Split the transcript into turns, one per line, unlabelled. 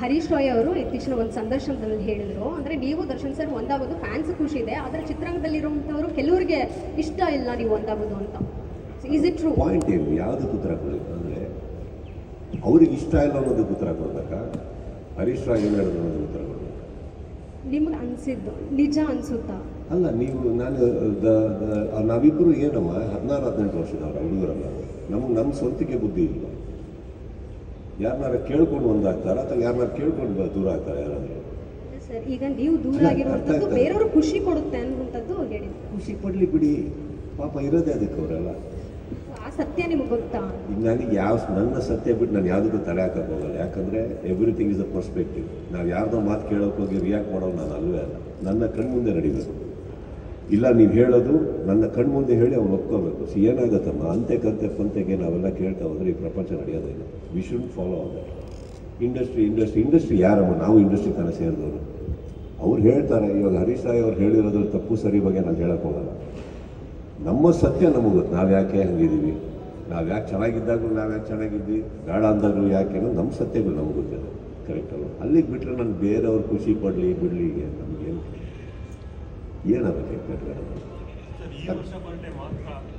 ಹರೀಶ್ ರಾಯ್ ಅವರು ಇತ್ತೀಚಿನ ಒಂದು ಸಂದರ್ಶನದಲ್ಲಿ ಹೇಳಿದರು. ಅಂದರೆ ನೀವು ದರ್ಶನ್ ಸರ್ ಒಂದಾಗೋದು ಫ್ಯಾನ್ಸ್ ಖುಷಿ ಇದೆ ಆದರೆ ಚಿತ್ರರಂಗದಲ್ಲಿರುವಂಥವ್ರು ಕೆಲವರಿಗೆ ಇಷ್ಟ ಇಲ್ಲ ನೀವು ಒಂದಾಗೋದು ಅಂತ. ಈಸ್ ಇಟ್ ಟ್ರೂ
ಪಾಯಿಂಟ್ ಏನು? ಯಾವುದಕ್ಕೆ ಉತ್ತರ ಕೊಡಬೇಕು ಅಂದರೆ ಅವ್ರಿಗೆ ಇಷ್ಟ ಇಲ್ಲ ಅನ್ನೋದಕ್ಕೆ ಉತ್ತರ ಕೊಡಬೇಕ? ಹರೀಶ್ ರಾಯ್ ಏನು ಹೇಳಿದ್ರು ಅನ್ನೋದಕ್ಕೆ ಉತ್ತರ ಕೊಡಬೇಕು?
ನಿಮ್ಗೆ ಅನಿಸಿದ್ದು ನಿಜ ಅನಿಸುತ್ತಾ?
ಅಲ್ಲ ನೀವು ನಾನು ನಾವಿಬ್ಬರು ಏನಮ್ಮ ಹದಿನಾರು ಹದಿನೆಂಟು ವರ್ಷದವ್ರ ಹುಡುಗರಲ್ಲ. ನಮ್ಗೆ ನಮ್ಮ ಸ್ವಂತಕ್ಕೆ ಬುದ್ಧಿ ಇಲ್ಲ. ಯಾರನ್ನಾರ ಕೇಳ್ಕೊಂಡು ಒಂದಾಗ್ತಾರ ಅಥವಾ ಯಾರನ್ನಾರ ಕೇಳ್ಕೊಂಡು ದೂರ ಆಗ್ತಾರೆ ಯಾರಾದರೂ?
ಸರ್ ಈಗ ನೀವು ದೂರ ಆಗಿರುವಂಥದ್ದು ಬೇರೆಯವರು ಖುಷಿ ಕೊಡುತ್ತೆ ಅನ್ನುವಂಥದ್ದು ಹೇಳಿದ್ರು.
ಖುಷಿ ಪಡಲಿ ಬಿಡಿ. ಪಾಪ ಇರೋದೇ ಅದಕ್ಕೆ ಅವರೆಲ್ಲ.
ಆ ಸತ್ಯ ನಿಮ್ಗೆ ಗೊತ್ತಾ?
ಈಗ ನನಗೆ ಯಾವ ನನ್ನ ಸತ್ಯ ಬಿಟ್ಟು ನಾನು ಯಾವುದಕ್ಕೂ ತಲೆ ಹಾಕಕ್ಕೆ ಹೋಗಲ್ಲ. ಯಾಕಂದರೆ ಎವ್ರಿಥಿಂಗ್ ಇಸ್ ಅ ಪರ್ಸ್ಪೆಕ್ಟಿವ್ ನಾವು ಯಾರ್ದೋ ಮಾತು ಕೇಳೋಕೆ ಹೋಗಿ ರಿಯಾಕ್ಟ್ ಮಾಡೋದು ನಾನು ಅಲ್ವೇ ಅಲ್ಲ. ನನ್ನ ಕಣ್ಮುಂದೆ ನಡಿಬೇಕು. ಇಲ್ಲ ನೀವು ಹೇಳೋದು ನನ್ನ ಕಣ್ಮುಂದೆ ಹೇಳಿ ಅವ್ನು ಒಪ್ಕೋಬೇಕು. ಸಿ, ಏನಾಗುತ್ತಮ್ಮ? ಅಂತೆ ಕಂತೆ ಪಂತೆಗೆ ನಾವೆಲ್ಲ ಕೇಳ್ತಾ ಹೋದ್ರೆ ಈ ಪ್ರಪಂಚ ನಡೆಯೋದಿಲ್ಲ ವಿ ಶುಡ್ ಫಾಲೋ ಅದ ಇಂಡಸ್ಟ್ರಿ ಇಂಡಸ್ಟ್ರಿ ಇಂಡಸ್ಟ್ರಿ ಯಾರಮ್ಮ? ನಾವು ಇಂಡಸ್ಟ್ರಿ ತನಕ ಸೇರಿದವರು. ಅವ್ರು ಹೇಳ್ತಾರೆ, ಇವಾಗ ಹರೀಶ್ ರಾಯ್ ಅವ್ರು ಹೇಳಿರೋದ್ರ ತಪ್ಪು, ಸರಿ ಬಗ್ಗೆ ನಾನು ಹೇಳಕ್ಕೆ ಹೋಗಲ್ಲ. ನಮ್ಮ ಸತ್ಯ ನಮಗೆ ಗೊತ್ತು. ನಾವು ಯಾಕೆ ಹಂಗಿದ್ದೀವಿ? ನಾವು ಯಾಕೆ ಚೆನ್ನಾಗಿದ್ದಾಗಲೂ ನಾವು ಯಾಕೆ ಚೆನ್ನಾಗಿದ್ವಿ ಬೇಡ ಅಂದಾಗಲೂ ಯಾಕೆ? ಅನ್ನೋದು ನಮ್ಮ ಸತ್ಯಗಳು ನಮಗೆ ಗೊತ್ತಿದೆ. ಕರೆಕ್ಟ್ ಅಲ್ಲ ಅಲ್ಲಿಗೆ ಬಿಟ್ಟರೆ ನಾನು ಬೇರೆಯವ್ರು ಖುಷಿ ಪಡಲಿ, ಬಿಡಲಿ ನಮಗೇನು ಏನಾಗಬೇಕು